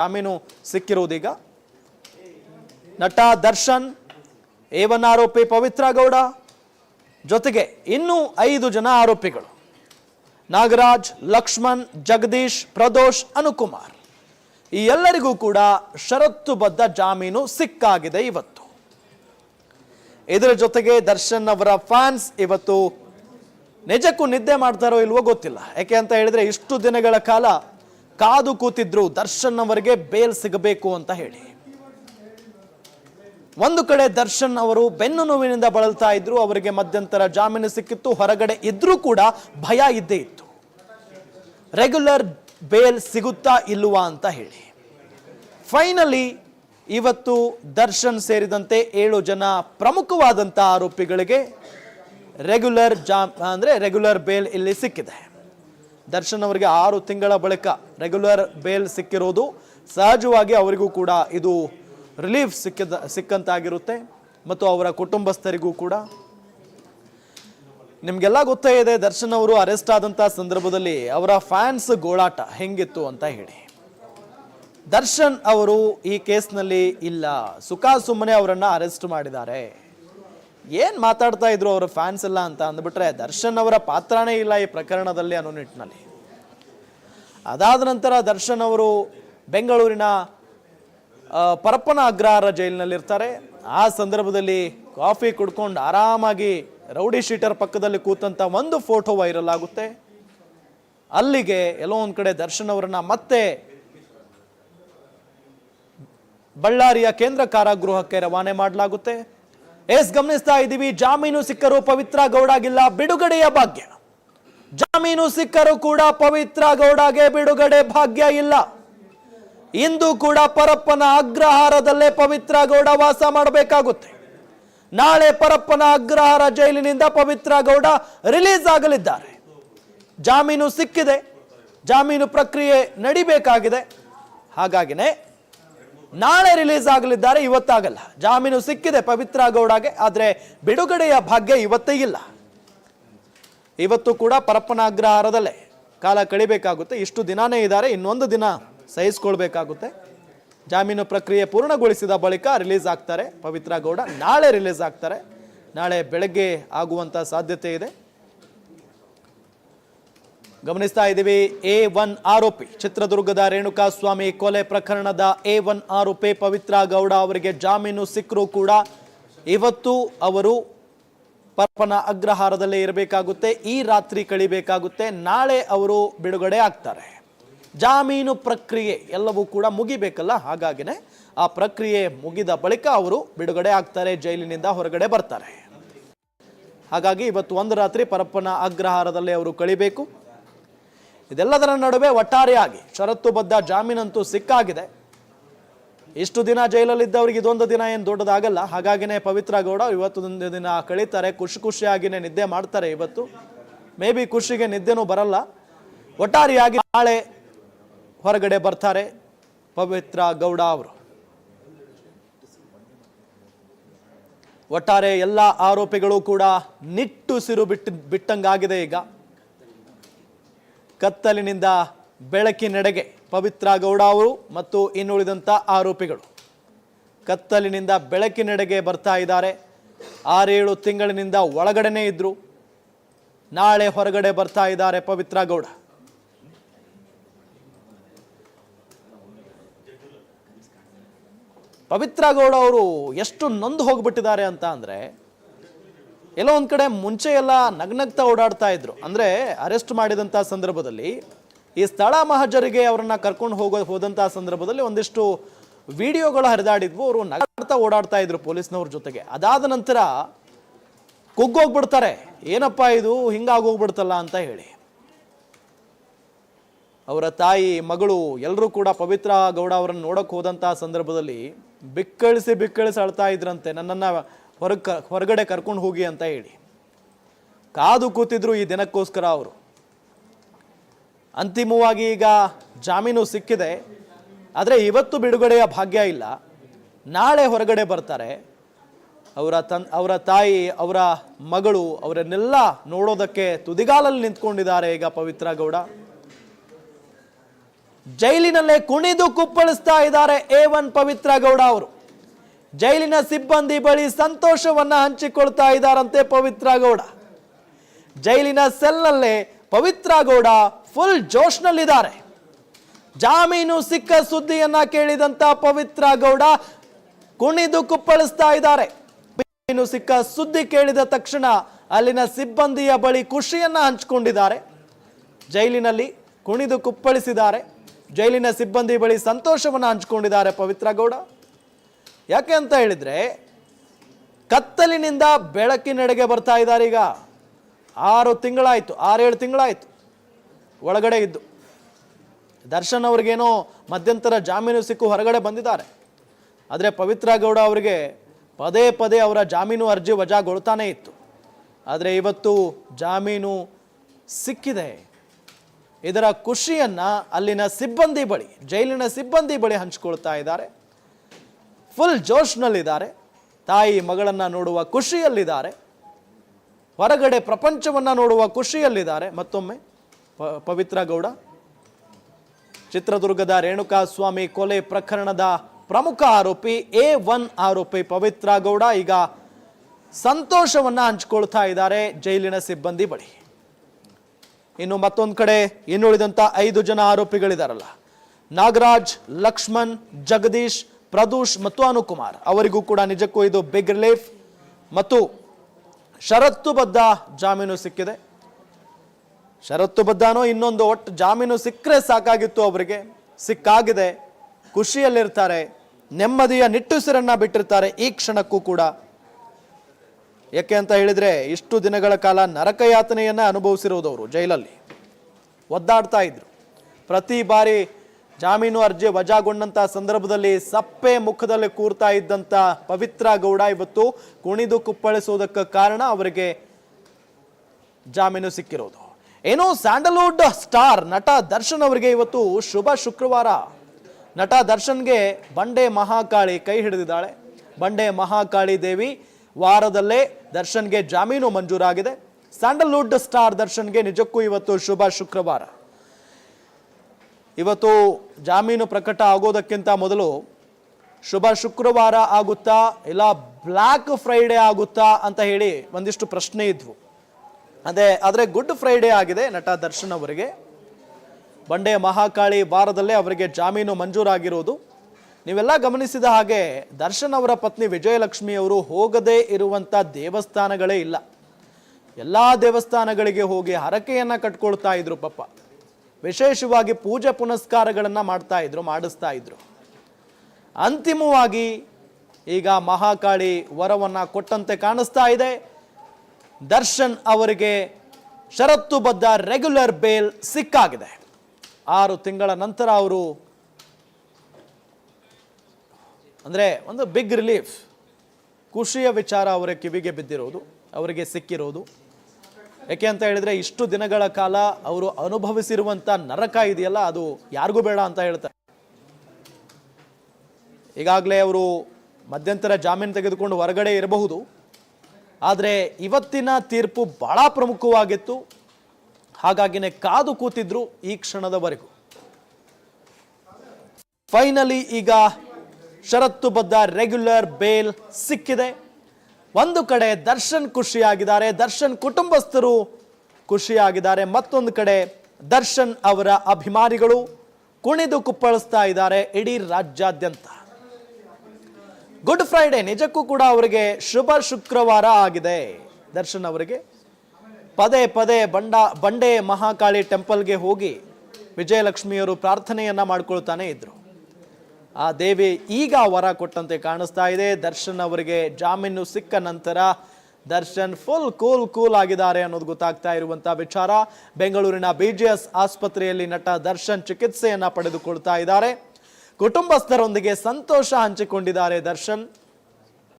ಜಾಮೀನು ಸಿಕ್ಕಿರುವುದೀಗ. ನಟ ದರ್ಶನ್ ಏವನ್ ಆರೋಪಿ ಪವಿತ್ರ ಗೌಡ ಜೊತೆಗೆ ಇನ್ನೂ ಐದು ಜನ ಆರೋಪಿಗಳು. ನಾಗರಾಜ್, ಲಕ್ಷ್ಮಣ್, ಜಗದೀಶ್, ಪ್ರದೋಷ್, ಅನುಕುಮಾರ್. ಈ ಎಲ್ಲರಿಗೂ ಕೂಡ ಷರತ್ತುಬದ್ಧ ಜಾಮೀನು ಸಿಕ್ಕಾಗಿದೆ ಇವತ್ತು. ಇದರ ಜೊತೆಗೆ ದರ್ಶನ್ ಅವರ ಫ್ಯಾನ್ಸ್ ಇವತ್ತು ನಿಜಕ್ಕೂ ನಿದ್ದೆ ಮಾಡ್ತಾರೋ ಇಲ್ವೋ ಗೊತ್ತಿಲ್ಲ. ಯಾಕೆ ಅಂತ ಹೇಳಿದ್ರೆ ಇಷ್ಟು ದಿನಗಳ ಕಾಲ ಕಾದು ಕೂತಿದ್ರು ದರ್ಶನ್ ಅವರಿಗೆ ಬೇಲ್ ಸಿಗಬೇಕು ಅಂತ ಹೇಳಿ. ಒಂದು ಕಡೆ ದರ್ಶನ್ ಅವರು ಬೆನ್ನು ನೋವಿನಿಂದ ಬಳಲ್ತಾ ಇದ್ರು, ಅವರಿಗೆ ಮಧ್ಯಂತರ ಜಾಮೀನು ಸಿಕ್ಕಿತ್ತು, ಹೊರಗಡೆ ಇದ್ರೂ ಕೂಡ ಭಯ ಇದ್ದೇ ಇತ್ತು. ರೆಗ್ಯುಲರ್ ಬೇಲ್ ಸಿಗುತ್ತಾ ಇಲ್ವಾ ಅಂತ ಹೇಳಿ. ಫೈನಲಿ, ಇವತ್ತು ದರ್ಶನ್ ಸೇರಿದಂತೆ ಏಳು ಜನ ಪ್ರಮುಖವಾದಂಥ ಆರೋಪಿಗಳಿಗೆ ರೆಗ್ಯುಲರ್ ಜಾ ಅಂದರೆ ರೆಗ್ಯುಲರ್ ಬೇಲ್ ಇಲ್ಲಿ ಸಿಕ್ಕಿದೆ. ದರ್ಶನ್ ಅವರಿಗೆ ಆರು ತಿಂಗಳ ಬಳಿಕ ರೆಗ್ಯುಲರ್ ಬೇಲ್ ಸಿಕ್ಕಿರೋದು. ಸಹಜವಾಗಿ ಅವರಿಗೂ ಕೂಡ ಇದು ರಿಲೀಫ್ ಸಿಕ್ಕಿದ, ಸಿಕ್ಕಂತಾಗಿರುತ್ತೆ. ಮತ್ತು ಅವರ ಕುಟುಂಬಸ್ಥರಿಗೂ ಕೂಡ. ನಿಮಗೆಲ್ಲ ಗೊತ್ತೇ ಇದೆ, ದರ್ಶನ್ ಅವರು ಅರೆಸ್ಟ್ ಆದಂಥ ಸಂದರ್ಭದಲ್ಲಿ ಅವರ ಫ್ಯಾನ್ಸ್ ಗೋಳಾಟ ಹೆಂಗಿತ್ತು ಅಂತ ಹೇಳಿ. ದರ್ಶನ್ ಅವರು ಈ ಕೇಸ್ನಲ್ಲಿ ಇಲ್ಲ, ಸುಖ ಸುಮ್ಮನೆ ಅವರನ್ನು ಅರೆಸ್ಟ್ ಮಾಡಿದ್ದಾರೆ. ಏನು ಮಾತಾಡ್ತಾ ಇದ್ರು ಅವರ ಫ್ಯಾನ್ಸ್ ಎಲ್ಲ ಅಂತ ಅಂದ್ಬಿಟ್ರೆ, ದರ್ಶನ್ ಅವರ ಪಾತ್ರನೇ ಇಲ್ಲ ಈ ಪ್ರಕರಣದಲ್ಲಿ ಅನ್ನೋ ನಿಟ್ಟಿನಲ್ಲಿ. ಅದಾದ ನಂತರ ದರ್ಶನ್ ಅವರು ಬೆಂಗಳೂರಿನ ಪರಪ್ಪನ ಅಗ್ರಹಾರ ಜೈಲಿನಲ್ಲಿರ್ತಾರೆ. ಆ ಸಂದರ್ಭದಲ್ಲಿ ಕಾಫಿ ಕುಡ್ಕೊಂಡು ಆರಾಮಾಗಿ ರೌಡಿ ಶೀಟರ್ ಪಕ್ಕದಲ್ಲಿ ಕೂತಂತ ಒಂದು ಫೋಟೋ ವೈರಲ್ ಆಗುತ್ತೆ. ಅಲ್ಲಿಗೆ ಎಲ್ಲೋ ಒಂದು ಕಡೆ ದರ್ಶನ್ ಅವರನ್ನ ಮತ್ತೆ ಬಳ್ಳಾರಿಯ ಕೇಂದ್ರ ಕಾರಾಗೃಹಕ್ಕೆ ರವಾನೆ ಮಾಡಲಾಗುತ್ತೆ. ಎಸ್, ಗಮನಿಸ್ತಾ ಇದ್ದೀವಿ, ಜಾಮೀನು ಸಿಕ್ಕರು ಪವಿತ್ರ ಗೌಡಾಗಿಲ್ಲ ಬಿಡುಗಡೆಯ ಭಾಗ್ಯ. ಜಾಮೀನು ಸಿಕ್ಕರೂ ಕೂಡ ಪವಿತ್ರ ಗೌಡಗೆ ಬಿಡುಗಡೆ ಭಾಗ್ಯ ಇಲ್ಲ. ಇಂದು ಕೂಡ ಪರಪ್ಪನ ಅಗ್ರಹಾರದಲ್ಲೇ ಪವಿತ್ರ ಗೌಡ ವಾಸ ಮಾಡಬೇಕಾಗುತ್ತೆ. ನಾಳೆ ಪರಪ್ಪನ ಅಗ್ರಹಾರ ಜೈಲಿನಿಂದ ಪವಿತ್ರ ಗೌಡ ರಿಲೀಸ್ ಆಗಲಿದ್ದಾರೆ. ಜಾಮೀನು ಸಿಕ್ಕಿದೆ. ಜಾಮೀನು ಪ್ರಕ್ರಿಯೆ ನಡಿಬೇಕಾಗಿದೆ. ಹಾಗಾಗಿನೇ ನಾಳೆ ರಿಲೀಸ್ ಆಗಲಿದ್ದಾರೆ, ಇವತ್ತಾಗಲ್ಲ. ಜಾಮೀನು ಸಿಕ್ಕಿದೆ ಪವಿತ್ರ ಗೌಡಗೆ, ಆದರೆ ಬಿಡುಗಡೆಯ ಭಾಗ್ಯ ಇವತ್ತೇ ಇಲ್ಲ. ಇವತ್ತು ಕೂಡ ಪರಪ್ಪನ ಅಗ್ರಹಾರದಲ್ಲೇ ಕಾಲ ಕಳಿಬೇಕಾಗುತ್ತೆ. ಇಷ್ಟು ದಿನಾನೇ ಇದ್ದಾರೆ, ಇನ್ನೊಂದು ದಿನ ಸಹಿಸ್ಕೊಳ್ಬೇಕಾಗುತ್ತೆ. ಜಾಮೀನು ಪ್ರಕ್ರಿಯೆ ಪೂರ್ಣಗೊಳಿಸಿದ ಬಳಿಕ ರಿಲೀಸ್ ಆಗ್ತಾರೆ. ಪವಿತ್ರ ಗೌಡ ನಾಳೆ ರಿಲೀಸ್ ಆಗ್ತಾರೆ. ನಾಳೆ ಬೆಳಗ್ಗೆ ಆಗುವಂತ ಸಾಧ್ಯತೆ ಇದೆ. ಗಮನಿಸ್ತಾ ಇದ್ದೀವಿ, ಎ ಒನ್ ಆರೋಪಿ, ಚಿತ್ರದುರ್ಗದ ರೇಣುಕಾಸ್ವಾಮಿ ಕೊಲೆ ಪ್ರಕರಣದ ಎ ಒನ್ ಆರೋಪಿ ಪವಿತ್ರ ಗೌಡ ಅವರಿಗೆ ಜಾಮೀನು ಸಿಕ್ಕರೂ ಕೂಡ ಇವತ್ತು ಅವರು ಪರಪ್ಪನ ಅಗ್ರಹಾರದಲ್ಲೇ ಇರಬೇಕಾಗುತ್ತೆ, ಈ ರಾತ್ರಿ ಕಳಿಬೇಕಾಗುತ್ತೆ, ನಾಳೆ ಅವರು ಬಿಡುಗಡೆ ಆಗ್ತಾರೆ. ಜಾಮೀನು ಪ್ರಕ್ರಿಯೆ ಎಲ್ಲವೂ ಕೂಡ ಮುಗಿಬೇಕಲ್ಲ, ಹಾಗಾಗಿನೇ ಆ ಪ್ರಕ್ರಿಯೆ ಮುಗಿದ ಬಳಿಕ ಅವರು ಬಿಡುಗಡೆ ಆಗ್ತಾರೆ, ಜೈಲಿನಿಂದ ಹೊರಗಡೆ ಬರ್ತಾರೆ. ಹಾಗಾಗಿ ಇವತ್ತು ಒಂದು ರಾತ್ರಿ ಪರಪ್ಪನ ಅಗ್ರಹಾರದಲ್ಲೇ ಅವರು ಕಳಿಬೇಕು. ಇದೆಲ್ಲದರ ನಡುವೆ ಒಟ್ಟಾರೆಯಾಗಿ, ಷರತ್ತುಬದ್ಧ ಜಾಮೀನಂತೂ ಸಿಕ್ಕಾಗಿದೆ. ಇಷ್ಟು ದಿನ ಜೈಲಲ್ಲಿದ್ದವ್ರಿಗೆ ಇದೊಂದು ದಿನ ಏನು ದೊಡ್ಡದಾಗಲ್ಲ. ಹಾಗಾಗಿನೇ ಪವಿತ್ರ ಗೌಡ ಇವತ್ತೊಂದು ದಿನ ಕಳೀತಾರೆ, ಖುಷಿ ಖುಷಿಯಾಗಿನೇ ನಿದ್ದೆ ಮಾಡ್ತಾರೆ ಇವತ್ತು. ಮೇ ಬಿ ಖುಷಿಗೆ ನಿದ್ದೆನೂ ಬರಲ್ಲ. ಒಟ್ಟಾರೆಯಾಗಿ ನಾಳೆ ಹೊರಗಡೆ ಬರ್ತಾರೆ ಪವಿತ್ರ ಗೌಡ ಅವರು. ಒಟ್ಟಾರೆ ಎಲ್ಲ ಆರೋಪಿಗಳು ಕೂಡ ನಿಟ್ಟುಸಿರು ಬಿಟ್ಟು, ಬಿಟ್ಟಂಗಾಗಿದೆ ಈಗ. ಕತ್ತಲಿನಿಂದ ಬೆಳಕಿನೆಡೆಗೆ. ಪವಿತ್ರ ಗೌಡ ಅವರು ಮತ್ತು ಇನ್ನುಳಿದಂಥ ಆರೋಪಿಗಳು. ಕತ್ತಲಿನಿಂದ ಬೆಳಕಿನೆಡೆಗೆ ಬರ್ತಾ ಇದ್ದಾರೆ. ಆರೇಳು ತಿಂಗಳಿನಿಂದ ಒಳಗಡೆನೇ ಇದ್ದರು ನಾಳೆ ಹೊರಗಡೆ ಬರ್ತಾ ಇದ್ದಾರೆ ಪವಿತ್ರ ಗೌಡ ಪವಿತ್ರ ಗೌಡ ಅವರು ಎಷ್ಟು ನೊಂದು ಹೋಗ್ಬಿಟ್ಟಿದ್ದಾರೆ ಅಂತ ಅಂದರೆ, ಎಲ್ಲೋ ಒಂದು ಕಡೆ ಮುಂಚೆ ಎಲ್ಲ ನಗ್ನಗ್ತಾ ಓಡಾಡ್ತಾ ಇದ್ರು. ಅಂದರೆ ಅರೆಸ್ಟ್ ಮಾಡಿದಂಥ ಸಂದರ್ಭದಲ್ಲಿ ಈ ಸ್ಥಳ ಮಹಜರಿಗೆ ಅವರನ್ನ ಕರ್ಕೊಂಡು ಹೋಗೋ ಹೋದಂತ ಸಂದರ್ಭದಲ್ಲಿ ಒಂದಿಷ್ಟು ವಿಡಿಯೋಗಳು ಹರಿದಾಡಿದ್ವು. ಅವರು ನಗಾಡ್ತಾ ಓಡಾಡ್ತಾ ಇದ್ರು ಪೊಲೀಸ್ನವ್ರ ಜೊತೆಗೆ. ಅದಾದ ನಂತರ ಕುಗ್ಗೋಗ್ಬಿಡ್ತಾರೆ. ಏನಪ್ಪಾ ಇದು? ಹಿಂಗಾಗೋಗ್ಬಿಡ್ತಲ್ಲ ಅಂತ ಹೇಳಿ. ಅವರ ತಾಯಿ, ಮಗಳು ಎಲ್ಲರೂ ಕೂಡ ಪವಿತ್ರ ಗೌಡ ಅವರನ್ನು ನೋಡಕ್ ಹೋದಂತ ಸಂದರ್ಭದಲ್ಲಿ ಬಿಕ್ಕಳಿಸಿ ಬಿಕ್ಕಳಿಸಿ ಅಳ್ತಾ ಇದ್ರಂತೆ. ನನ್ನನ್ನ ಹೊರಗೆ ಹೊರಗಡೆ ಕರ್ಕೊಂಡು ಹೋಗಿ ಅಂತ ಹೇಳಿ. ಕಾದು ಕೂತಿದ್ರು ಈ ದಿನಕ್ಕೋಸ್ಕರ ಅವರು. ಅಂತಿಮವಾಗಿ ಈಗ ಜಾಮೀನು ಸಿಕ್ಕಿದೆ, ಆದರೆ ಇವತ್ತು ಬಿಡುಗಡೆಯ ಭಾಗ್ಯ ಇಲ್ಲ. ನಾಳೆ ಹೊರಗಡೆ ಬರ್ತಾರೆ. ಅವರ ತನ್, ಅವರ ತಾಯಿ, ಅವರ ಮಗಳು ಅವರನ್ನೆಲ್ಲ ನೋಡೋದಕ್ಕೆ ತುದಿಗಾಲಲ್ಲಿ ನಿಂತ್ಕೊಂಡಿದ್ದಾರೆ ಈಗ ಪವಿತ್ರ ಗೌಡ. ಜೈಲಿನಲ್ಲೇ ಕುಣಿದು ಕುಪ್ಪಳಿಸ್ತಾ ಇದ್ದಾರೆ ಎ ಒನ್ ಪವಿತ್ರ ಗೌಡ ಅವರು. ಜೈಲಿನ ಸಿಬ್ಬಂದಿ ಬಳಿ ಸಂತೋಷವನ್ನ ಹಂಚಿಕೊಳ್ತಾ ಇದ್ದಾರಂತೆ ಪವಿತ್ರ ಗೌಡ. ಜೈಲಿನ ಸೆಲ್ನಲ್ಲೇ ಪವಿತ್ರ ಗೌಡ ಫುಲ್ ಜೋಶ್ನಲ್ಲಿದ್ದಾರೆ. ಜಾಮೀನು ಸಿಕ್ಕ ಸುದ್ದಿಯನ್ನ ಕೇಳಿದಂತ ಪವಿತ್ರ ಗೌಡ ಕುಣಿದು ಕುಪ್ಪಳಿಸ್ತಾ ಇದ್ದಾರೆ. ಜಾಮೀನು ಸಿಕ್ಕ ಸುದ್ದಿ ಕೇಳಿದ ತಕ್ಷಣ ಅಲ್ಲಿನ ಸಿಬ್ಬಂದಿಯ ಬಳಿ ಖುಷಿಯನ್ನ ಹಂಚಿಕೊಂಡಿದ್ದಾರೆ. ಜೈಲಿನಲ್ಲಿ ಕುಣಿದು ಕುಪ್ಪಳಿಸಿದ್ದಾರೆ. ಜೈಲಿನ ಸಿಬ್ಬಂದಿ ಬಳಿ ಸಂತೋಷವನ್ನು ಹಂಚಿಕೊಂಡಿದ್ದಾರೆ ಪವಿತ್ರ ಗೌಡ. ಯಾಕೆ ಅಂತ ಹೇಳಿದ್ರೆ ಕತ್ತಲಿನಿಂದ ಬೆಳಕಿನೆಡೆಗೆ ಬರ್ತಾ ಇದ್ದಾರೆ ಈಗ. ಆರು ತಿಂಗಳಾಯಿತು, ಆರೇಳು ತಿಂಗಳಾಯ್ತು. ಒಳಗಡೆ ಇದ್ದು. ದರ್ಶನ್ ಅವ್ರಿಗೇನೋ ಮಧ್ಯಂತರ ಜಾಮೀನು ಸಿಕ್ಕು ಹೊರಗಡೆ ಬಂದಿದ್ದಾರೆ. ಆದರೆ ಪವಿತ್ರ ಗೌಡ ಅವರಿಗೆ ಪದೇ ಪದೇ ಅವರ ಜಾಮೀನು ಅರ್ಜಿ ವಜಾಗೊಳ್ತಾನೇ ಇತ್ತು. ಆದರೆ ಇವತ್ತು ಜಾಮೀನು ಸಿಕ್ಕಿದೆ. ಇದರ ಖುಷಿಯನ್ನು ಅಲ್ಲಿನ ಸಿಬ್ಬಂದಿ ಬಳಿ, ಜೈಲಿನ ಸಿಬ್ಬಂದಿ ಬಳಿ ಹಂಚಿಕೊಳ್ತಾ ಇದ್ದಾರೆ. ಫುಲ್ ಜೋಶ್ನಲ್ಲಿದ್ದಾರೆ. ತಾಯಿ ಮಗಳನ್ನು ನೋಡುವ ಖುಷಿಯಲ್ಲಿದ್ದಾರೆ. ಹೊರಗಡೆ ಪ್ರಪಂಚವನ್ನು ನೋಡುವ ಖುಷಿಯಲ್ಲಿದ್ದಾರೆ. ಮತ್ತೊಮ್ಮೆ ಪವಿತ್ರ ಗೌಡ. ಚಿತ್ರದುರ್ಗದ ರೇಣುಕಾ ಸ್ವಾಮಿ ಕೊಲೆ ಪ್ರಕರಣದ ಪ್ರಮುಖ ಆರೋಪಿ ಎ ಒನ್ ಆರೋಪಿ ಪವಿತ್ರ ಗೌಡ ಈಗ ಸಂತೋಷವನ್ನ ಹಂಚಿಕೊಳ್ತಾ ಇದ್ದಾರೆ ಜೈಲಿನ ಸಿಬ್ಬಂದಿ ಬಳಿ. ಇನ್ನು ಮತ್ತೊಂದು ಕಡೆ ಇನ್ನುಳಿದಂತ ಐದು ಜನ ಆರೋಪಿಗಳಿದಾರಲ್ಲ. ನಾಗರಾಜ್, ಲಕ್ಷ್ಮಣ್, ಜಗದೀಶ್, ಪ್ರದೂಷ್ ಮತ್ತು ಅನುಕುಮಾರ್. ಅವರಿಗೂ ಕೂಡ ನಿಜಕ್ಕೂ ಇದು ಬಿಗ್ ರಿಲೀಫ್ ಮತ್ತು ಷರತ್ತುಬದ್ಧ ಜಾಮೀನು ಸಿಕ್ಕಿದೆ. ಷರತ್ತುಬದ್ಧನೋ ಇನ್ನೊಂದು ಒಟ್ಟು ಜಾಮೀನು ಸಿಕ್ಕರೆ ಸಾಕಾಗಿತ್ತು ಅವರಿಗೆ. ಸಿಕ್ಕಾಗಿದೆ. ಖುಷಿಯಲ್ಲಿರ್ತಾರೆ. ನೆಮ್ಮದಿಯ ನಿಟ್ಟುಸಿರನ್ನ ಬಿಟ್ಟಿರ್ತಾರೆ ಈ ಕ್ಷಣಕ್ಕೂ ಕೂಡ. ಯಾಕೆ ಅಂತ ಹೇಳಿದ್ರೆ ಇಷ್ಟು ದಿನಗಳ ಕಾಲ ನರಕಯಾತನೆಯನ್ನ ಅನುಭವಿಸಿರುವುದವರು ಜೈಲಲ್ಲಿ. ಒದ್ದಾಡ್ತಾ ಇದ್ರು. ಪ್ರತಿ ಬಾರಿ ಜಾಮೀನು ಅರ್ಜಿ ವಜಾಗೊಂಡಂತ ಸಂದರ್ಭದಲ್ಲಿ ಸಪ್ಪೆ ಮುಖದಲ್ಲಿ ಕೂರ್ತಾ ಇದ್ದಂತ ಪವಿತ್ರ ಗೌಡ ಇವತ್ತು ಕುಣಿದು ಕುಪ್ಪಳಿಸುವುದಕ್ಕೆ ಕಾರಣ ಅವರಿಗೆ ಜಾಮೀನು ಸಿಕ್ಕಿರೋದು. ಏನು ಸ್ಯಾಂಡಲ್ವುಡ್ ಸ್ಟಾರ್ ನಟ ದರ್ಶನ್ ಅವರಿಗೆ ಇವತ್ತು ಶುಭ ಶುಕ್ರವಾರ. ನಟ ದರ್ಶನ್ಗೆ ಬಂಡೆ ಮಹಾಕಾಳಿ ಕೈ ಹಿಡಿದಿದ್ದಾಳೆ. ಬಂಡೆ ಮಹಾಕಾಳಿ ದೇವಿ ವಾರದಲ್ಲೇ ದರ್ಶನ್ಗೆ ಜಾಮೀನು ಮಂಜೂರಾಗಿದೆ. ಸ್ಯಾಂಡಲ್ವುಡ್ ಸ್ಟಾರ್ ದರ್ಶನ್ಗೆ ನಿಜಕ್ಕೂ ಇವತ್ತು ಶುಭ ಶುಕ್ರವಾರ. ಇವತ್ತು ಜಾಮೀನು ಪ್ರಕಟ ಆಗೋದಕ್ಕಿಂತ ಮೊದಲು ಶುಭ ಶುಕ್ರವಾರ ಆಗುತ್ತಾ ಇಲ್ಲ ಬ್ಲ್ಯಾಕ್ ಫ್ರೈಡೇ ಆಗುತ್ತಾ ಅಂತ ಹೇಳಿ ಒಂದಿಷ್ಟು ಪ್ರಶ್ನೆ ಇದ್ವು. ಅದೇ, ಆದರೆ ಗುಡ್ ಫ್ರೈಡೇ ಆಗಿದೆ ನಟ ದರ್ಶನ್ ಅವರಿಗೆ. ಬಂಡೆ ಮಹಾಕಾಳಿ ವಾರದಲ್ಲೇ ಅವರಿಗೆ ಜಾಮೀನು ಮಂಜೂರಾಗಿರುವುದು. ನೀವೆಲ್ಲ ಗಮನಿಸಿದ ಹಾಗೆ ದರ್ಶನ್ ಅವರ ಪತ್ನಿ ವಿಜಯಲಕ್ಷ್ಮಿ ಅವರು ಹೋಗದೇ ಇರುವಂಥ ದೇವಸ್ಥಾನಗಳೇ ಇಲ್ಲ. ಎಲ್ಲ ದೇವಸ್ಥಾನಗಳಿಗೆ ಹೋಗಿ ಹರಕೆಯನ್ನು ಕಟ್ಕೊಳ್ತಾ ಇದ್ರು ಪಾಪ. ವಿಶೇಷವಾಗಿ ಪೂಜೆ ಪುನಸ್ಕಾರಗಳನ್ನು ಮಾಡ್ತಾ ಇದ್ರು, ಮಾಡಿಸ್ತಾ ಇದ್ರು. ಅಂತಿಮವಾಗಿ ಈಗ ಮಹಾಕಾಳಿ ವರವನ್ನು ಕೊಟ್ಟಂತೆ ಕಾಣಿಸ್ತಾ ಇದೆ. ದರ್ಶನ್ ಅವರಿಗೆ ಷರತ್ತುಬದ್ಧ ರೆಗ್ಯುಲರ್ ಬೇಲ್ ಸಿಕ್ಕಾಗಿದೆ. ಆರು ತಿಂಗಳ ನಂತರ ಅವರು ಅಂದರೆ ಒಂದು ಬಿಗ್ ರಿಲೀಫ್ ಖುಷಿಯ ವಿಚಾರ ಅವರ ಕಿವಿಗೆ ಬಿದ್ದಿರೋದು, ಅವರಿಗೆ ಸಿಕ್ಕಿರೋದು. ಯಾಕೆ ಅಂತ ಹೇಳಿದರೆ ಇಷ್ಟು ದಿನಗಳ ಕಾಲ ಅವರು ಅನುಭವಿಸಿರುವಂಥ ನರಕ ಇದೆಯಲ್ಲ, ಅದು ಯಾರಿಗೂ ಬೇಡ ಅಂತ ಹೇಳ್ತಾರೆ. ಈಗಾಗಲೇ ಅವರು ಮಧ್ಯಂತರ ಜಾಮೀನು ತೆಗೆದುಕೊಂಡು ಹೊರಗಡೆ ಇರಬಹುದು. ಆದರೆ ಇವತ್ತಿನ ತೀರ್ಪು ಬಹಳ ಪ್ರಮುಖವಾಗಿತ್ತು. ಹಾಗಾಗಿನೇ ಕಾದು ಕೂತಿದ್ರು ಈ ಕ್ಷಣದವರೆಗೂ. ಫೈನಲಿ ಈಗ ಷರತ್ತುಬದ್ಧ ರೆಗ್ಯುಲರ್ ಬೇಲ್ ಸಿಕ್ಕಿದೆ. ಒಂದು ಕಡೆ ದರ್ಶನ್ ಖುಷಿಯಾಗಿದ್ದಾರೆ, ದರ್ಶನ್ ಕುಟುಂಬಸ್ಥರು ಖುಷಿಯಾಗಿದ್ದಾರೆ, ಮತ್ತೊಂದು ಕಡೆ ದರ್ಶನ್ ಅವರ ಅಭಿಮಾನಿಗಳು ಕುಣಿದು ಕುಪ್ಪಳಿಸ್ತಾ ಇದ್ದಾರೆ ಇಡೀ ರಾಜ್ಯಾದ್ಯಂತ. Good Friday. ನಿಜಕ್ಕೂ ಕೂಡ ಅವರಿಗೆ ಶುಭ ಶುಕ್ರವಾರ ಆಗಿದೆ. ದರ್ಶನ್ ಅವರಿಗೆ ಪದೇ ಪದೇ ಬಂಡ, ಬಂಡೆ ಮಹಾಕಾಳಿ ಟೆಂಪಲ್ಗೆ ಹೋಗಿ ವಿಜಯಲಕ್ಷ್ಮಿಯವರು ಪ್ರಾರ್ಥನೆಯನ್ನ ಮಾಡ್ಕೊಳ್ತಾನೆ ಇದ್ರು. ಆ ದೇವಿ ಈಗ ವರ ಕೊಟ್ಟಂತೆ ಕಾಣಿಸ್ತಾ ಇದೆ. ದರ್ಶನ್ ಅವರಿಗೆ ಜಾಮೀನು ಸಿಕ್ಕ ನಂತರ ದರ್ಶನ್ ಫುಲ್ ಕೂಲ್ ಕೂಲ್ ಆಗಿದ್ದಾರೆ ಅನ್ನೋದು ಗೊತ್ತಾಗ್ತಾ ಇರುವಂತ ವಿಚಾರ. ಬೆಂಗಳೂರಿನ ಬಿಜಿಎಸ್ ಆಸ್ಪತ್ರೆಯಲ್ಲಿ ನಟ ದರ್ಶನ್ ಚಿಕಿತ್ಸೆಯನ್ನ ಪಡೆದುಕೊಳ್ತಾ ಇದ್ದಾರೆ. ಕುಟುಂಬಸ್ಥರೊಂದಿಗೆ ಸಂತೋಷ ಹಂಚಿಕೊಂಡಿದ್ದಾರೆ ದರ್ಶನ್.